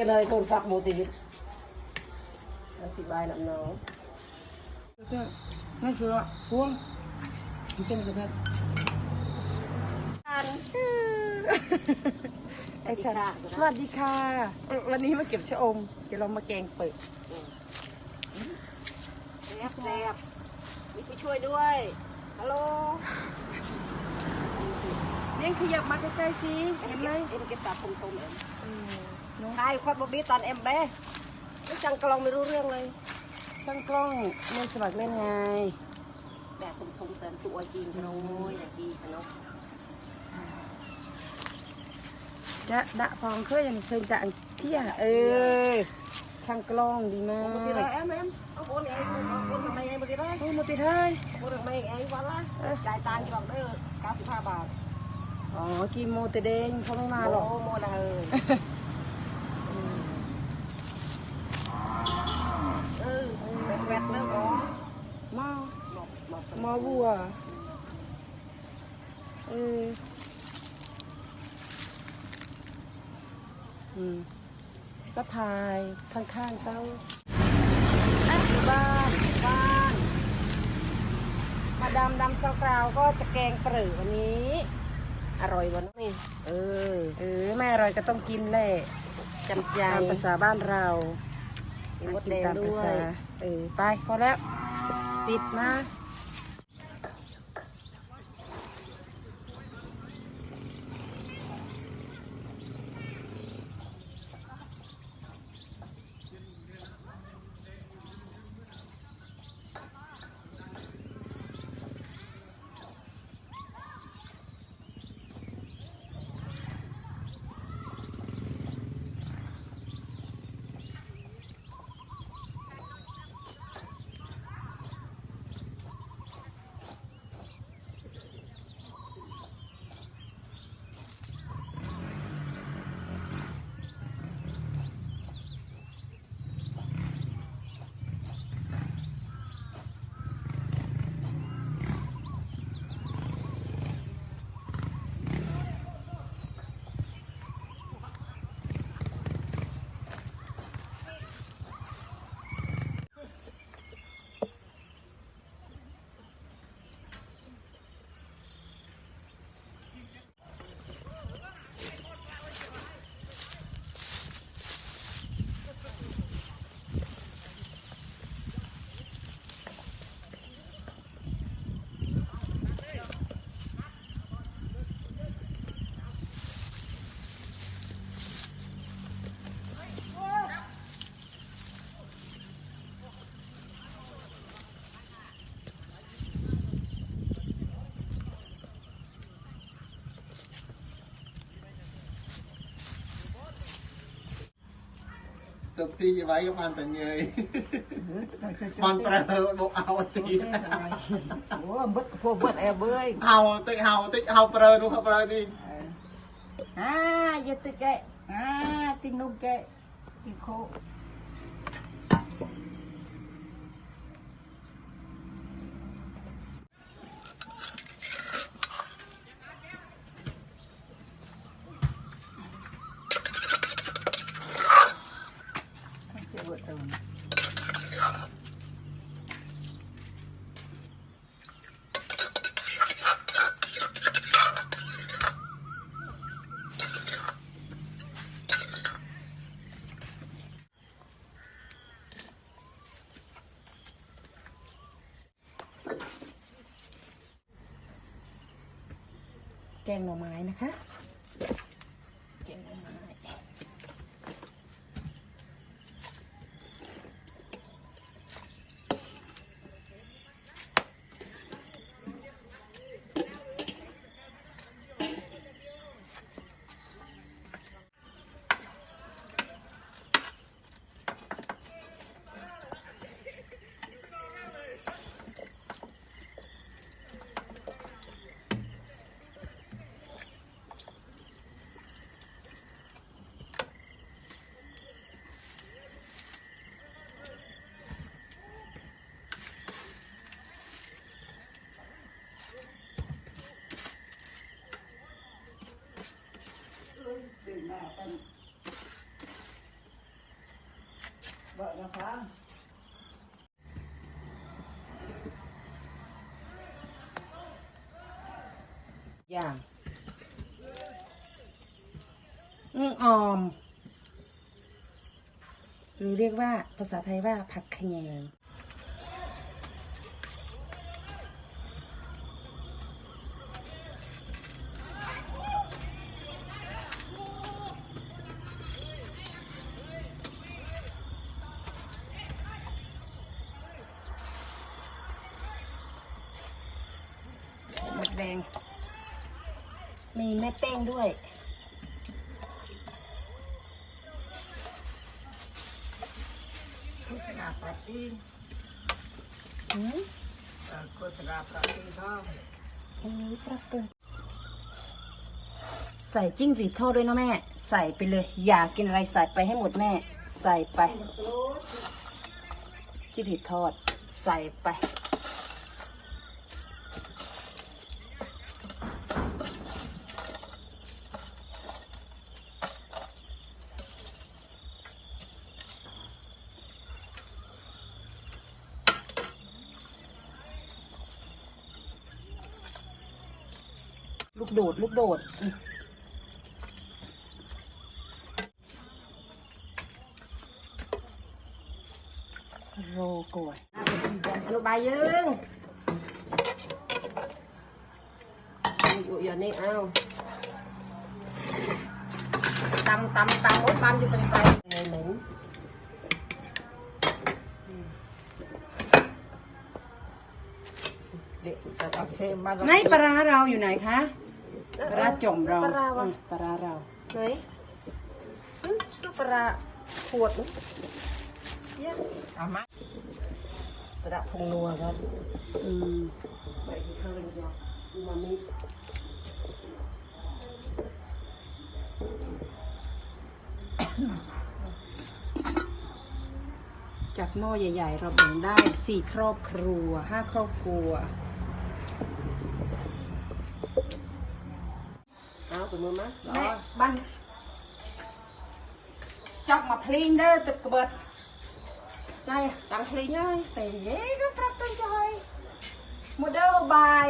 ไปกันเลยโทรศัพท์โมติวิทสิบายน้ำน้องนั่นคือพวงมันเป็นกระทะอันไอ้จันสวัสดีค่ะ วันนี้มาเก็บชะอม เดี๋ยวเรามาแกงเปิดแซ่บแซ่บมีผู้ช่วยด้วย ฮัลโหลเลี้ยงขยับมาใกล้ๆสิ เห็นไหมเอ็มเก็บตับตรงๆเอ็มเออเนอะทายคอดบอบบี้ตอนเอ็มเบ้ไม่จังกลองไม่รู้เรื่องเลยช่างกล้องไม่ ឆាយគាត់បបៀតតអេមបេនេះចង់ក្លងមិនรู้រឿងហើយចង់ក្លងមានសម្រាប់មានហើយតែគុំគុំសិនទូឲ្យជីក្នូយតែជីក្នូចាក់ដាក់ផងឃើញឃើញដាក់ជាអេឆាំងក្លងឌីម៉ាមកទៀតហើយអែមអែមអបអូនឯងអបអូនម៉ែឯងមកទៀតហើយអូនមកទៀតហើយអូនម៉ែឯងវត្តឡាចាយតាំងក្រុមទៅ95បាតអូគីម៉ូទៅដេញផងមកអូម៉ូដល់ហើយ ถ่ายข้างๆเต้าอะบ้านบ้านมาดำดำซาวกราวก็จะแกงเปลือวันนี้ อร่อยวันนี้เออเออไม่อร่อยก็ต้องกินแหละจำใจตามภาษาบ้านเรามีมดแดงตามด้ภาวยษาเออไปพอแล้ว ปิดนะ ទុកទីវាយក៏បានតែញើយបានប្រើបុកអោទីអូមិនកពោវត្តអែបើយហៅតិចហៅតិចហៅប្រើនោះប្រើនេះអាយកតិចគេអាទីនោះគេទីខោ งหน่อไม้นะคะ แกงหน่อไม้ អ อย่างอืออม หรือเรียกว่าภาษาไทยว่าผักขยง ดแดง มีแม่เป้งด้วยหืมโอ้ยปรับเกินใส่จิ้งหรีดทอดด้วยนะแม่ ใส่ไปเลย อยากกินอะไรใส่ไปให้หมดแม่ ใส่ไป จิ้งหรีดทอด ใส่ไป ลูกโดด ลูกโดด โรโกยอนุบายยึงอยู่อย่างนี้เอาตำตำตำโอ้ยปั๊มอยู่เป็นไปเลยหม็นเด็กจะเอาเทมาไหนปลาร้าเราอยู่ไหนคะ ปลาร้าจมเราปลาร้าอืวะมปลาร้าเรา ไหนหึตัวปลาขวดนี่เยอะเอามาตระพงนัวครับอืมไปที่ข้างเลยเดียวอูมามิจากหม้อใหญ่ ๆ เราแบ่งได้สี่ครอบครัวห้าครอบครัว ดใจ ตังพลีง่าย แต่เย้ก็ปรับตั้งใจโมเดลบาย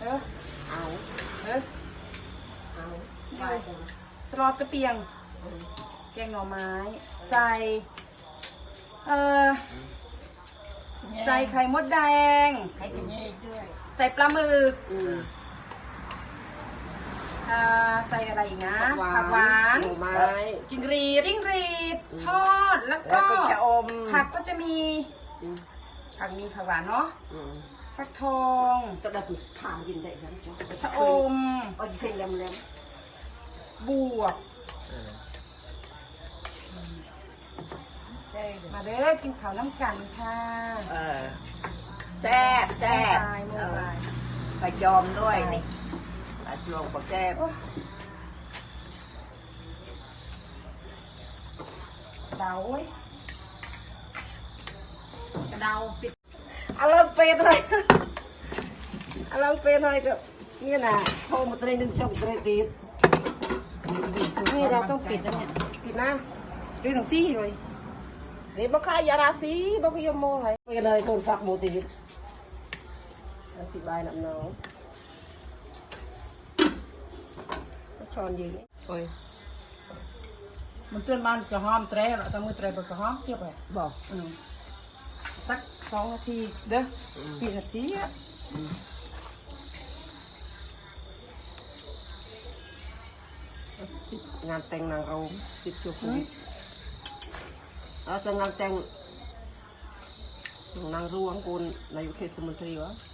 เออ เอา เออ เอาไป สลอตตะเปียง แกงหน่อไม้ ใส่เออใส่ไข่มดแดง ใครกินยี่ด้วย ใส่ปลาหมึก อืมเอ่อใส่อะไรอีกนะผัผักกหหวาววานนหน่อไม้จิ้งหรีดจิ้งหรีดทอดแล้วแล้ก็วก็ชะอม ผักก็จะมีอืมผักมีผักหวานเนาะอืมฟักทองตะดับผ่านกินได้สังจ้ะชะอมเอันเพลงแหลมบวกมาเด้อกินข้าวน้ำกันค่ะเออแซ่บแซ่บตายโมเออบ luộc bậc tre đau ấy đau đầu ăn lên phê thôi ăn lên phê thôi được. Như là thôi một tay đừng chồng tay tít. Như là trong vịt đó vịt na rồi đồng xí rồi. Để bác khai giá ra xí bác yêu mô này về lời còn sạc một tí Hãy subscribe cho kênh Ghiền Mì Gõ Để không bỏ lỡ những video hấp dẫn โทรมาเตรงหนึ่งช่องเตรงตีด นี่เราต้องปิดนะเนี่ย ปิดนะ ดูหนังซี่เลย เดี๋ยวมาขายยาราศีบอกพี่ยมโมให้ไปเลยโทรศัพท์โมตีดสิบ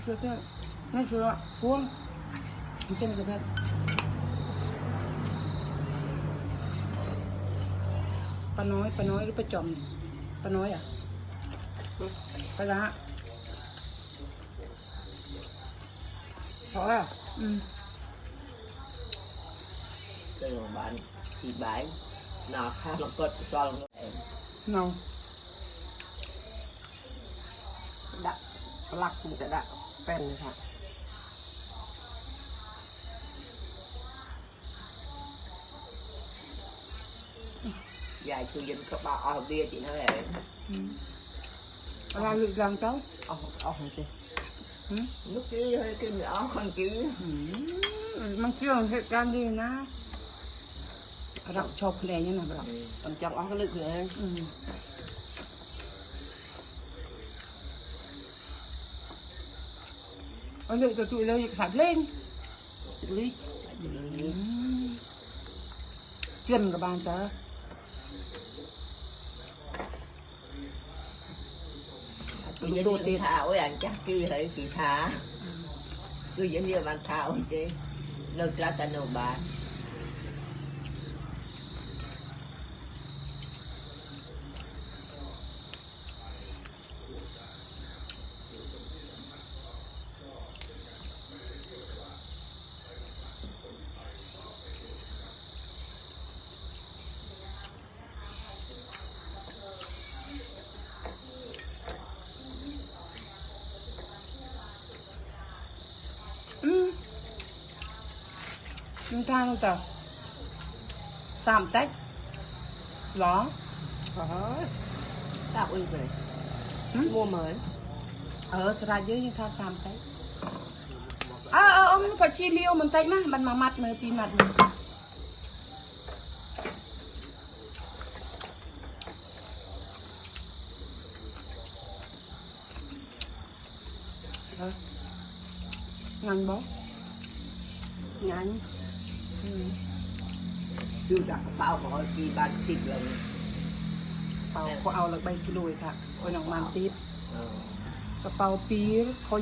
อมแตรเราต้องมือแตรบนกระหอมเจียบไป บอก อืมสักสองนาทีเด้ออกี่นาทีอะ ติดงานแต่งนางเราติดช่วงโควิด เป็นค่ะยายคือยังเขาบอกเอาเบียร์จีนเท่าไหร่เราหลุดรังเต้าเอาเอาของจีลูกจีเฮ้ยกินเอาคนจีมันเชื่อเหตุการณ์ดีนะเราชอบเพลงนี่นะเราต้องจับเอาก็ลึกเลย Con lượng cho tụi lên phải lên. Lít. Chân của bạn ta. Bây giờ đi thảo ấy, anh chắc kỳ hơi kỳ thả. Cứ dẫn đi bàn thảo chứ. Lâu cả ta nổ bàn. Chúng ta không tao sàm tách ló ហើយដាក់អុយទៅ ừ. mua mới ở sra dưới nhưng tha sàm tách à, à ông phải chi liêu mình tách mà mình mà mặt mình tìm mặt mình Ờ. ngăn bó nhanh ừ. อยู่จากระเป๋าของจีบาทติดเลยเป๋าเขาเอาละใบกิโลค่ะคนออกมาติดกระเป๋าปีเขา